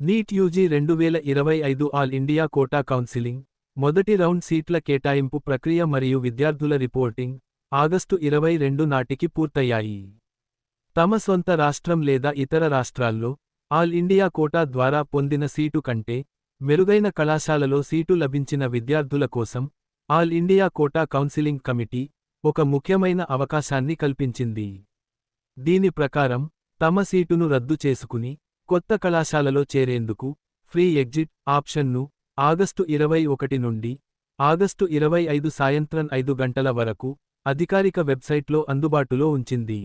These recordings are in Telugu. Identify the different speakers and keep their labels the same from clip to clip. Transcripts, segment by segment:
Speaker 1: నీట్ యూజీ రెండు వేల ఇరవై ఐదు ఆల్ ఇండియా కోటా కౌన్సిలింగ్. మొదటి రౌండ్ సీట్ల కేటాయింపు ప్రక్రియ మరియు విద్యార్థుల రిపోర్టింగ్ ఆగస్టు ఇరవై రెండు నాటికి పూర్తయ్యాయి. తమ సొంత రాష్ట్రం లేదా ఇతర రాష్ట్రాల్లో ఆల్ ఇండియా కోటా ద్వారా పొందిన సీటు కంటే మెరుగైన కళాశాలలో సీటు లభించిన విద్యార్థుల కోసం all India quota counselling committee ఒక ముఖ్యమైన అవకాశాన్ని కల్పించింది. దీని ప్రకారం తమ సీటును రద్దు చేసుకుని కొత్త కళాశాలలో చేరేందుకు ఫ్రీ ఎగ్జిట్ ఆప్షన్ను ఆగస్టు ఇరవై ఒకటి నుండి ఆగస్టు ఇరవై ఐదు సాయంత్రం ఐదు గంటల వరకు అధికారిక వెబ్సైట్లో అందుబాటులో ఉంచింది.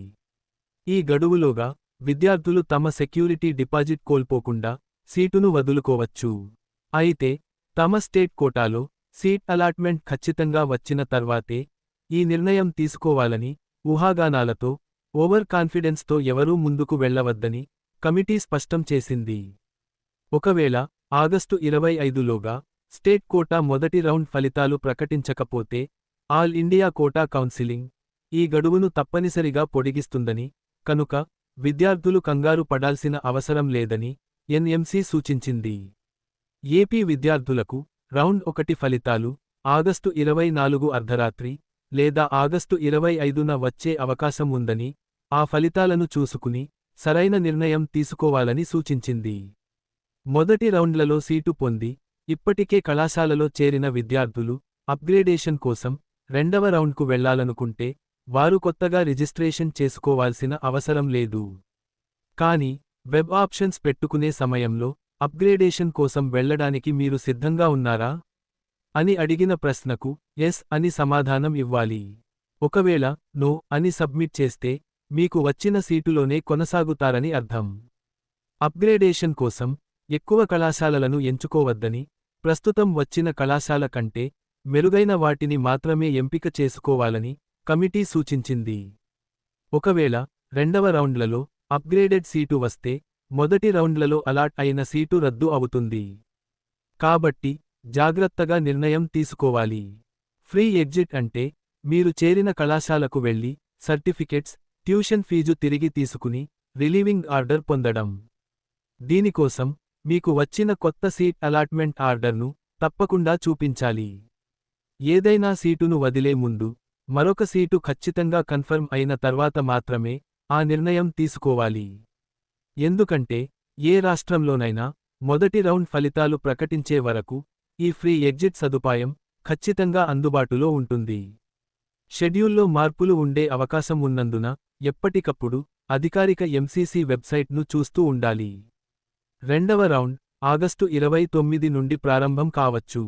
Speaker 1: ఈ గడువులోగా విద్యార్థులు తమ సెక్యూరిటీ డిపాజిట్ కోల్పోకుండా సీటును వదులుకోవచ్చు. అయితే తమ స్టేట్ కోటాలో సీట్ అలాట్మెంట్ ఖచ్చితంగా వచ్చిన తర్వాతే ఈ నిర్ణయం తీసుకోవాలని ఊహాగానాలతో ఓవర్ కాన్ఫిడెన్స్తో ఎవరూ ముందుకు వెళ్ళవద్దని కమిటీ స్పష్టం చేసింది. ఒకవేళ ఆగస్టు ఇరవై ఐదులోగా స్టేట్ కోటా మొదటి రౌండ్ ఫలితాలు ప్రకటించకపోతే ఆల్ ఇండియా కోటా కౌన్సిలింగ్ ఈ గడువును తప్పనిసరిగా పొడిగిస్తుందని కనుక విద్యార్థులు కంగారు పడాల్సిన అవసరం లేదని ఎన్ఎంసీ సూచించింది. ఏపీ విద్యార్థులకు రౌండ్ ఒకటి ఫలితాలు ఆగస్టు ఇరవై నాలుగు అర్ధరాత్రి లేదా ఆగస్టు ఇరవై ఐదున వచ్చే అవకాశం ఉందని ఆ ఫలితాలను చూసుకుని సరైన నిర్ణయం తీసుకోవాలని సూచించింది. మొదటి రౌండ్లలో సీటు పొంది ఇప్పటికే కళాశాలలో చేరిన విద్యార్థులు అప్గ్రేడేషన్ కోసం రెండవ రౌండ్కు వెళ్ళాలనుకుంటే వారు కొత్తగా రిజిస్ట్రేషన్ చేసుకోవాల్సిన అవసరం లేదు. కానీ వెబ్ ఆప్షన్స్ పెట్టుకునే సమయంలో అప్గ్రేడేషన్ కోసం వెళ్ళడానికి మీరు సిద్ధంగా ఉన్నారా? అని అడిగిన ప్రశ్నకు ఎస్ అని సమాధానం ఇవ్వాలి. ఒకవేళ నో అని సబ్మిట్ చేస్తే మీకు వచ్చిన సీటులోనే కొనసాగుతారని అర్థం. అప్గ్రేడేషన్ కోసం ఎక్కువ కళాశాలలను ఎంచుకోవద్దని ప్రస్తుతం వచ్చిన కళాశాల కంటే మెరుగైన వాటిని మాత్రమే ఎంపిక చేసుకోవాలని కమిటీ సూచించింది. ఒకవేళ రెండవ రౌండ్లలో అప్గ్రేడెడ్ సీటు వస్తే మొదటి రౌండ్లలో అలాట్ అయిన సీటు రద్దు అవుతుంది. కాబట్టి జాగ్రత్తగా నిర్ణయం తీసుకోవాలి. ఫ్రీ ఎగ్జిట్ అంటే మీరు చేరిన కళాశాలకు వెళ్ళి సర్టిఫికెట్స్ ట్యూషన్ ఫీజు తిరిగి తీసుకుని రిలీవింగ్ ఆర్డర్ పొందడం. దీనికోసం మీకు వచ్చిన కొత్త సీట్ అలాట్మెంట్ ఆర్డర్ను తప్పకుండా చూపించాలి. ఏదైనా సీటును వదిలే ముందు మరొక సీటు ఖచ్చితంగా కన్ఫర్మ్ అయిన తర్వాత మాత్రమే ఆ నిర్ణయం తీసుకోవాలి. ఎందుకంటే ఏ రాష్ట్రంలోనైనా మొదటి రౌండ్ ఫలితాలు ప్రకటించే వరకు ఈ ఫ్రీ ఎగ్జిట్ సదుపాయం ఖచ్చితంగా అందుబాటులో ఉంటుంది. షెడ్యూల్లో మార్పులు ఉండే అవకాశం ఉన్నందున ఎప్పటికప్పుడు అధికారిక ఎంసీసీ వెబ్సైట్ను చూస్తూ ఉండాలి. రెండవ రౌండ్ ఆగస్టు ఇరవై తొమ్మిది నుండి ప్రారంభం కావచ్చు.